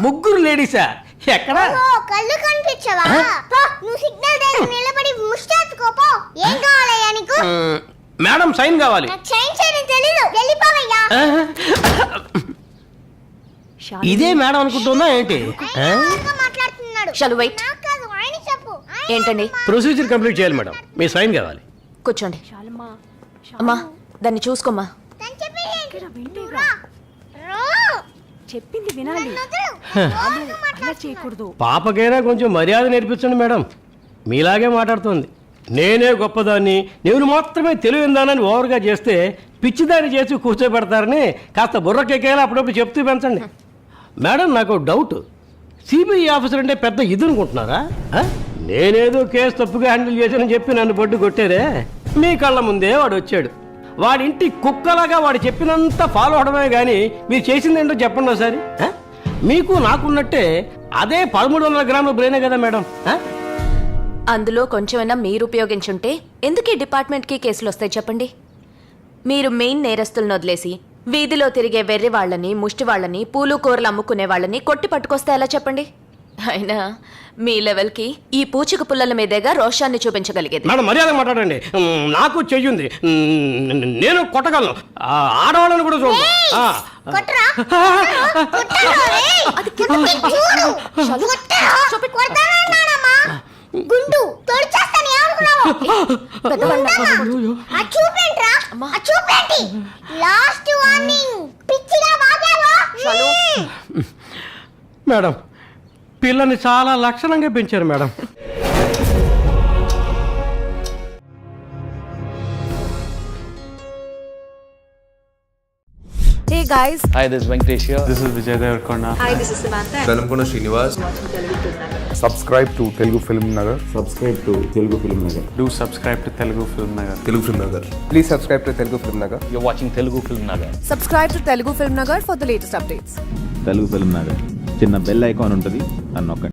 ముగ్గురు లేడీసా? ఎక్కడ? ఓ కళ్ళు కనిపించవా? పో, నువ్వు సిగ్నల్ దగ్గర నిలబడి ముష్టెత్తుకోపో ఏం కావాలయ్యా నీకు? మేడం సైన్ కావాలి. నాకు సైన్స్ అని తెలీదు. వెళ్ళిపోవయ్యా? ఇదే మేడం అనుకుంటుందా ఏంటి? మాట్లాడుతున్నాడు. We wait? నాకు కాదు ఆయన చెప్పు. ఆయన ఏంటండి? ప్రొసీజర్ కంప్లీట్ చేయాలి మేడం. మీ సైన్ కావాలి. కూర్చోండి. అమ్మా దాన్ని చూసుకోమ్మా. తను. రా. చెప్పింది వినాలి. అలా. చేయకూడదు. పాపకైనా కొంచెం మర్యాద నేర్పించండి మేడం. మీలాగే మాట్లాడుతుంది. నేనే గొప్పదాన్ని నేను మాత్రమే తెలివిందానని ఓవర్గా చేస్తే పిచ్చిదాన్ని చేసి కూర్చోబెడతారని కాస్త బుర్రకెక్కేలా అప్పుడప్పుడు చెప్తూ పెంచండి. మేడం నాకు డౌట్. సిబిఐ ఆఫీసర్ అంటే పెద్ద ఇది అనుకుంటున్నారా? నేనేదో కేసు తప్పుగా హ్యాండిల్ చేశానని చెప్పి నన్ను పట్టు కొట్టారే? మీ కళ్ళ ముందే వాడు వచ్చాడు. వాడి ఇంటి కుక్కలాగా వాడు చెప్పినంత ఫాలో అవడమే కానీ మీరు చేసింది ఏంటో చెప్పండి ఒకసారి? మీకు నాకున్నట్టే అదే పదమూడు వందల గ్రాముల బ్రెయినే కదా మేడం? అందులో కొంచెమైనా మీరు ఉపయోగించుంటే ఎందుకు ఈ డిపార్ట్మెంట్కి కేసులు వస్తాయి చెప్పండి మీరు మెయిన్ నేరస్తులను వదిలేసి వీధిలో తిరిగే వెర్రి వాళ్ళని ముష్టి వాళ్ళని పూలు కూరలు అమ్ముకునే వాళ్ళని కొట్టి పట్టుకొస్తే ఎలా చెప్పండి అయినా మీ లెవెల్కి ఈ పూచిక పుల్లల మీదేగా రోషాన్ని చూపించగలిగేది. మేడం మర్యాద మాట్లాడండి. మ్, నాకు చెయ్యుంది. మ్, నేను కొట్టగలను. ఆ, ఆడవాళ్ళని కూడా చూడండి ఆ. కొట్టరా? కొట్టరా? రేయ్. చూడు. కొట్టరా. కొడతానన్నానమ్మా. గుండు తొడిచేస్తాను ఏమనుకున్నావు ఉండమ్మా. ఆ చూపేంట్రా? ఆ చూపేంటి? Last warning. పిచ్చిగా వాగావా మేడం పిల్లని చాలా లక్షణంగా పెంచారు madam hey guys Hi, this is Venkatesh here. This is Vijay Devarkonda. Velankonda Srinivas subscribe to Telugu Film Nagar. Subscribe to Telugu Film Nagar Do subscribe to Telugu Film Nagar. Telugu Film Nagar Please subscribe to Telugu Film Nagar. You're watching Telugu Film Nagar. Subscribe to Telugu Film Nagar for the latest updates Telugu Film Nagar చిన్న bell icon ఉంటుంది. దాన్ని నొక్కండి.